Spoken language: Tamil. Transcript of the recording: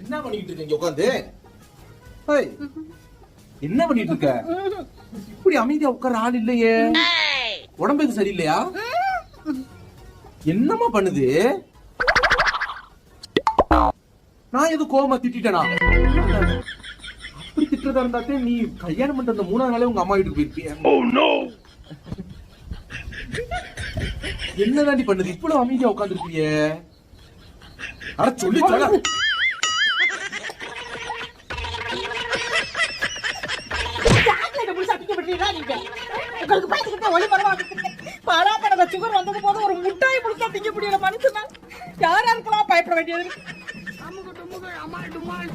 என்ன பண்ணிட்டு இருக்க இங்க உட்காந்து என்ன பண்ணிட்டு இருக்க? இப்படி அமைதியா உட்கார ஆள் இல்லையே உடம்புக்கு சரியில்லையா? என்னம்மா பண்ணுது? நான் எதுவும் கோவமா திட்டிட்டேனா? அப்படி திட்டுறதா இருந்தாத்தே நீ கல்யாணம் பண்ணிட்டு அந்த மூணாவது நாளே உங்க அம்மா வீட்டுக்கு போயிருப்பிய? என்னதாண்டி பண்ணுது? இவ்வளவு அமைதியா உட்காந்துருக்கிய அட சொல்லி சொல்ல? உங்களுக்கு பார்த்துக்கிட்டே ஒளி பரவாயில்லை. பராபரத சுகர் வந்தது போது ஒரு முட்டாய் முழுசா திங்க முடியல மனுஷனா யாரா இருக்கலாம் பயப்பட வேண்டியது? அமுகு டுமுகு அமால் டுமால்.